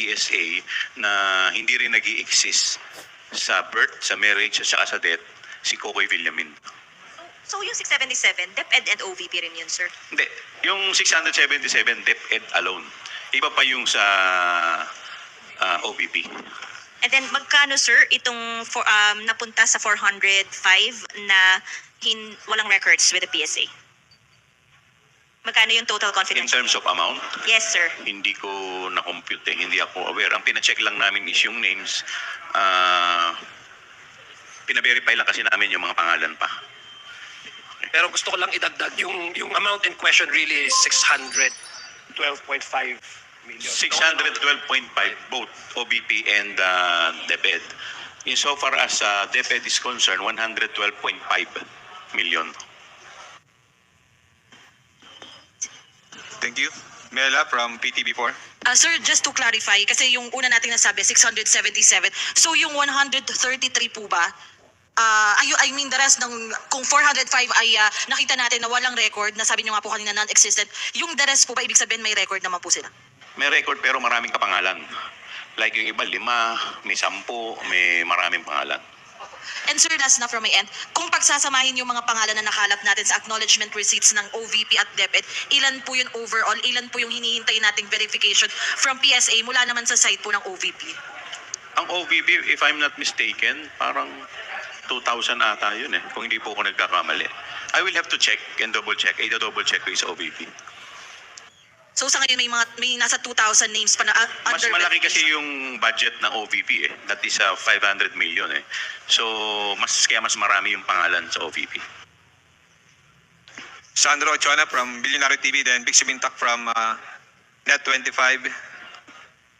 PSA na hindi rin nag exist sa birth, sa marriage, at saka sa death, si Kokoy Villamin. So yung 677, DepEd and OVP rin yun, sir. Hindi, yung 677 DepEd alone. Iba pa yung sa ah, OVP. And then magkano, sir, itong for, um, napunta sa 405 na hin, walang records with the PSA? Magkano yung total In confidential? terms of amount, Yes, sir. hindi ko na-compute eh, hindi ako aware. Ang pina-check lang namin is yung names. Ah, pina-verify lang kasi namin yung mga pangalan pa. Pero gusto ko lang idagdag yung yung amount in question really is 612.5 million. 612.5 both OBP and uh, DepEd. Insofar as uh, DepEd is concerned, 112.5 million. Thank you. Mela from PTB4. Ah, sir, just to clarify, kasi yung una nating nasabi, 677. So yung 133 po ba, ah ay, I mean the rest ng, kung 405 ay ah, nakita natin na walang record, nasabi niyo nga po kanina non-existent, yung the rest po ba, ibig sabihin may record naman po sila? May record pero maraming kapangalan. Like yung iba, lima, may sampu, may maraming pangalan. And sir, last na from my end, kung pagsasamahin yung mga pangalan na nakalap natin sa acknowledgement receipts ng OVP at DepEd, ilan po yung overall, ilan po yung hinihintay nating verification from PSA mula naman sa site po ng OVP? Ang OVP, if I'm not mistaken, parang 2,000 ata yun eh, kung hindi po ako nagkakamali. I will have to check and double check. I double check ko sa OVP. So sa ngayon may mga may nasa 2,000 names pa na uh, Mas under malaki kasi yung budget ng OVP eh. That is uh, 500 million eh. So, mas kaya mas marami yung pangalan sa OVP. Sandro Ochona from Billionaire TV, then Big Simintak from uh, Net25.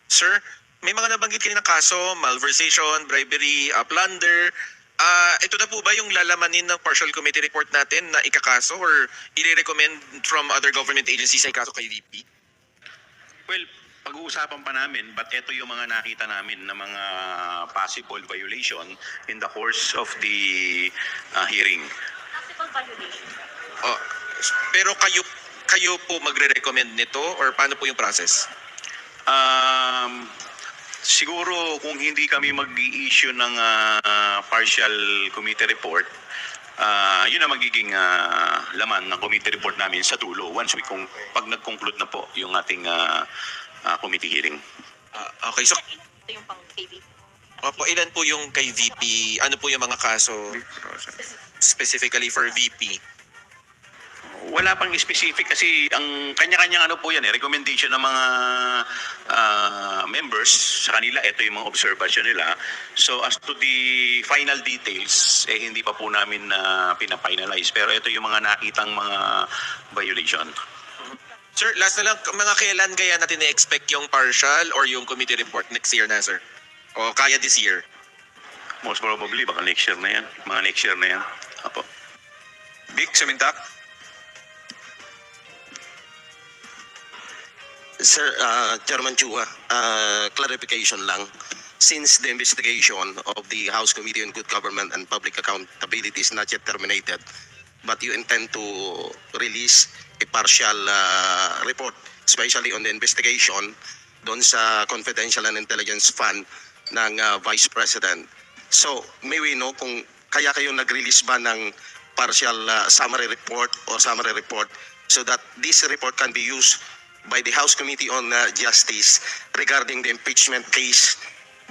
Sir, may mga nabanggit kayo na kaso, malversation, bribery, uh, plunder. Ah, ito na po ba yung lalamanin ng partial committee report natin na ikakaso or i-recommend from other government agencies ay kaso kay VP? Well, pag-uusapan pa namin, but ito yung mga nakita namin na mga possible violation in the course of the uh, hearing. Possible violation. Oh, pero kayo kayo po magre-recommend nito or paano po yung process? Um, siguro kung hindi kami mag-i-issue ng ah, partial committee report, ah, yun ang magiging ah, laman ng committee report namin sa dulo once we kung pag nag-conclude na po yung ating ah, ah, committee hearing. Ah, okay, so Ito yung pang KB. opo, ilan po yung kay VP? Ano po yung mga kaso specifically for VP? Wala pang specific kasi ang kanya-kanyang ano po yan eh, recommendation ng mga ah, members sa kanila, ito yung mga observation nila. So as to the final details, eh hindi pa po namin na pina-finalize. Pero ito yung mga nakitang mga violation. Sir, last na lang, mga kailan kaya natin na-expect yung partial or yung committee report next year na, sir? O kaya this year? Most probably, baka next year na yan. Mga next year na yan. Apo. Big Simintak. Sir, uh, Chairman Chua, uh, clarification lang. Since the investigation of the House Committee on Good Government and Public Accountability is not yet terminated, but you intend to release a partial uh, report, especially on the investigation doon sa Confidential and Intelligence Fund ng uh, Vice President. So, may we know kung kaya kayo nag-release ba ng partial uh, summary report or summary report so that this report can be used by the House Committee on uh, Justice regarding the impeachment case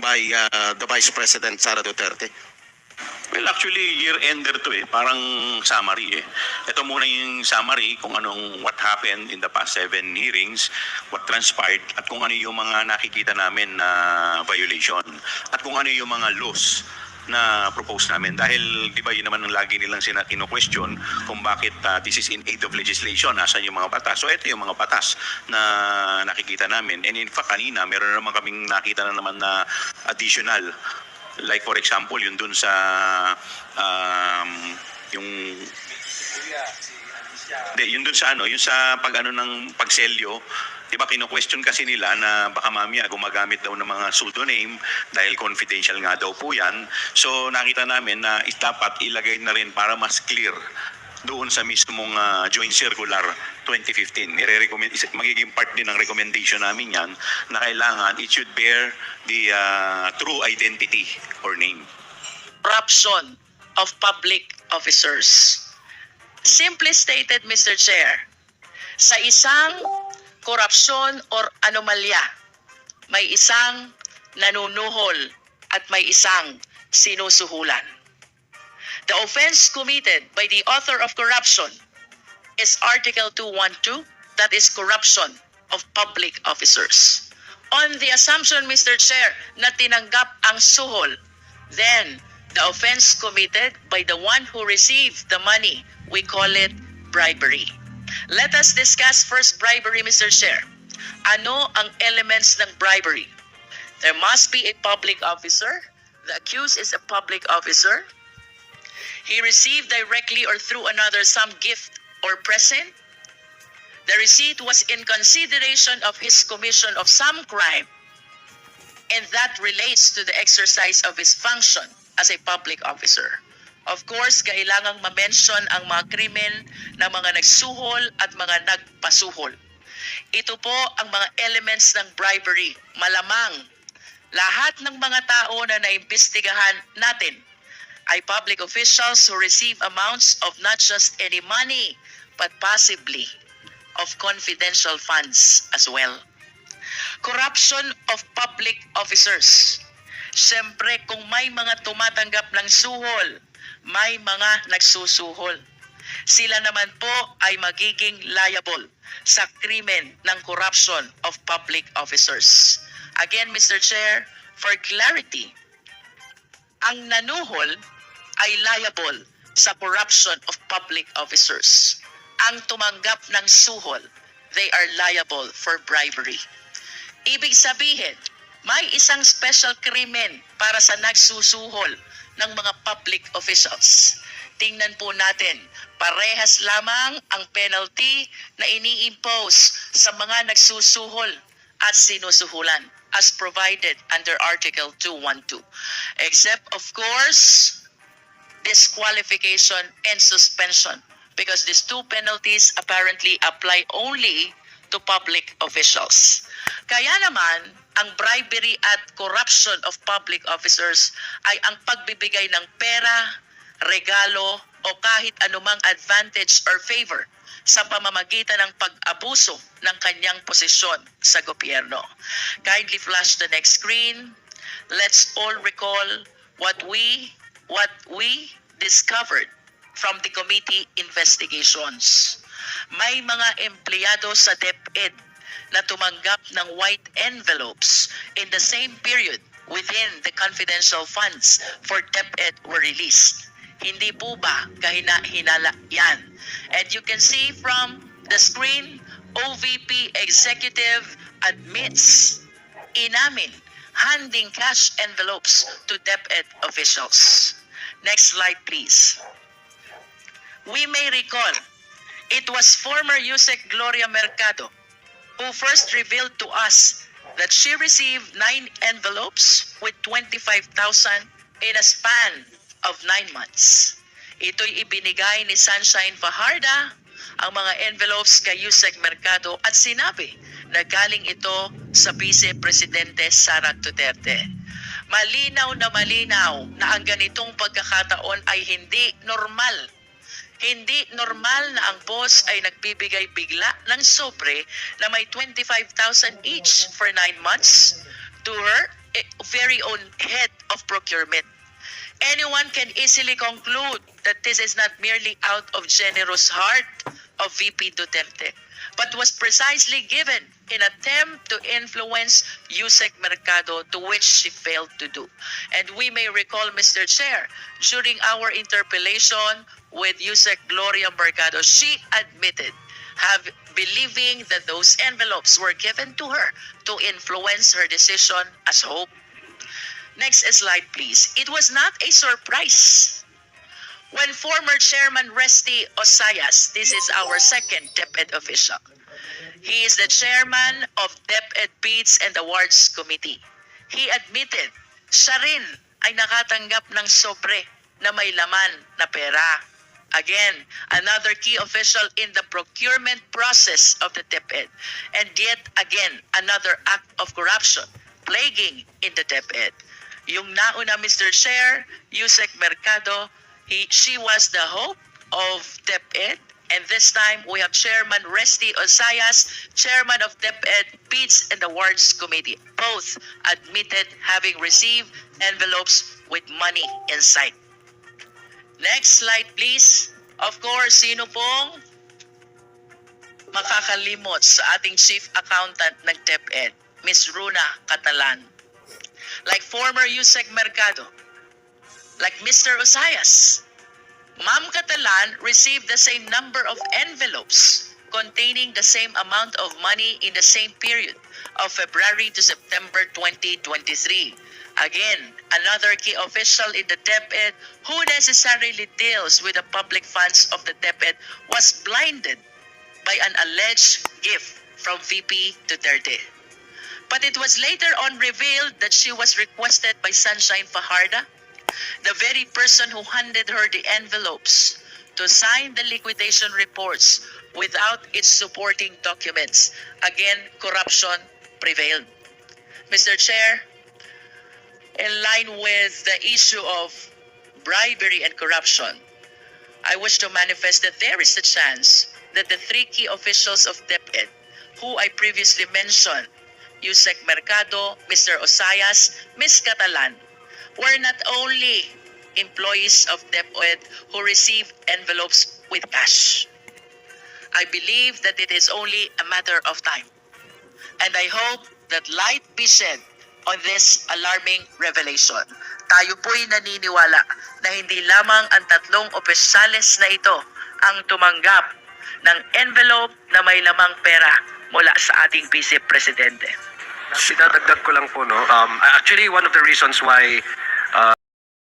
by uh, the Vice President Sara Duterte. Well, actually, year-ender to eh. Parang summary eh. Ito muna yung summary kung anong what happened in the past seven hearings, what transpired, at kung ano yung mga nakikita namin na violation, at kung ano yung mga laws na propose namin. Dahil, di ba, yun naman ang lagi nilang sina question kung bakit ah, this is in aid of legislation, nasan yung mga batas. So, ito yung mga batas na nakikita namin. And in fact, kanina, meron naman kaming nakita na naman na additional like for example yung dun sa um, yung de, yun dun sa ano, yung sa pag ano ng pagselyo, 'di ba kino-question kasi nila na baka mamaya gumagamit daw ng mga pseudonym dahil confidential nga daw po 'yan. So nakita namin na dapat ilagay na rin para mas clear doon sa mismong ah, Joint Circular 2015. Ire-recommend, magiging part din ng recommendation namin yan na kailangan it should bear the ah, true identity or name. corruption of public officers. Simply stated, Mr. Chair, sa isang korupsyon or anomalya, may isang nanunuhol at may isang sinusuhulan. The offense committed by the author of corruption is Article 212, that is corruption of public officers. On the assumption, Mr. Chair, na tinanggap ang suhol, then the offense committed by the one who received the money, we call it bribery. Let us discuss first bribery, Mr. Chair. Ano ang elements ng bribery? There must be a public officer. The accused is a public officer. He received directly or through another some gift or present. The receipt was in consideration of his commission of some crime, and that relates to the exercise of his function as a public officer. Of course, kailangang ma-mention ang mga krimen ng mga nagsuhol at mga nagpasuhol. Ito po ang mga elements ng bribery. Malamang lahat ng mga tao na naimbestigahan natin ay public officials who receive amounts of not just any money, but possibly of confidential funds as well. Corruption of public officers. Siyempre, kung may mga tumatanggap ng suhol, may mga nagsusuhol. Sila naman po ay magiging liable sa krimen ng corruption of public officers. Again, Mr. Chair, for clarity, ang nanuhol ay liable sa corruption of public officers. Ang tumanggap ng suhol, they are liable for bribery. Ibig sabihin, may isang special krimen para sa nagsusuhol ng mga public officials. Tingnan po natin, parehas lamang ang penalty na ini-impose sa mga nagsusuhol at sinusuhulan as provided under Article 212. Except, of course, disqualification and suspension because these two penalties apparently apply only to public officials. Kaya naman, ang bribery at corruption of public officers ay ang pagbibigay ng pera, regalo, o kahit anumang advantage or favor sa pamamagitan ng pag-abuso ng kanyang posisyon sa gobyerno. Kindly flash the next screen. Let's all recall what we what we discovered from the committee investigations. May mga empleyado sa DepEd na tumanggap ng white envelopes in the same period within the confidential funds for DepEd were released. Hindi po ba kahina-hinala yan? And you can see from the screen, OVP executive admits inamin handing cash envelopes to DepEd officials. Next slide, please. We may recall it was former USEC Gloria Mercado who first revealed to us that she received nine envelopes with 25,000 in a span of nine months. Ito'y ibinigay ni Sunshine Fajarda ang mga envelopes kay Yusek Mercado at sinabi na galing ito sa Vice Presidente Sara Duterte. Malinaw na malinaw na ang ganitong pagkakataon ay hindi normal hindi normal na ang boss ay nagbibigay bigla ng sobre na may 25,000 each for 9 months to her eh, very own head of procurement. Anyone can easily conclude that this is not merely out of generous heart of VP Duterte, but was precisely given in attempt to influence Yusek Mercado to which she failed to do. And we may recall, Mr. Chair, during our interpellation with Yusek Gloria Mercado, she admitted have believing that those envelopes were given to her to influence her decision as hope. Next slide, please. It was not a surprise when former Chairman Resty Osayas, this is our second DepEd official, he is the chairman of DepEd Bids and Awards Committee. He admitted, siya rin ay nakatanggap ng sobre na may laman na pera. Again, another key official in the procurement process of the DepEd. And yet again, another act of corruption plaguing in the DepEd. Yung nauna, Mr. Chair, Yusek Mercado, he, she was the hope of DepEd. And this time, we have Chairman Resty Osayas, Chairman of DepEd Bids and Awards Committee. Both admitted having received envelopes with money inside. Next slide, please. Of course, sino pong makakalimot sa ating Chief Accountant ng DepEd, Ms. Runa Catalan. Like former Yusek Mercado, like Mr. Osayas, Ma'am Catalan received the same number of envelopes containing the same amount of money in the same period of February to September 2023. Again, another key official in the DepEd who necessarily deals with the public funds of the DepEd was blinded by an alleged gift from VP to Duterte. But it was later on revealed that she was requested by Sunshine Fajarda, the very person who handed her the envelopes, to sign the liquidation reports without its supporting documents. Again, corruption prevailed. Mr. Chair, in line with the issue of bribery and corruption, I wish to manifest that there is a chance that the three key officials of DepEd, who I previously mentioned, Yusek Mercado, Mr. Osayas, Ms. Catalan, were not only employees of DepEd who received envelopes with cash. I believe that it is only a matter of time. And I hope that light be shed on this alarming revelation. Tayo po'y naniniwala na hindi lamang ang tatlong opisyales na ito ang tumanggap ng envelope na may lamang pera mula sa ating Vice Presidente. Sinadagdag ko lang po, no? Um, actually, one of the reasons why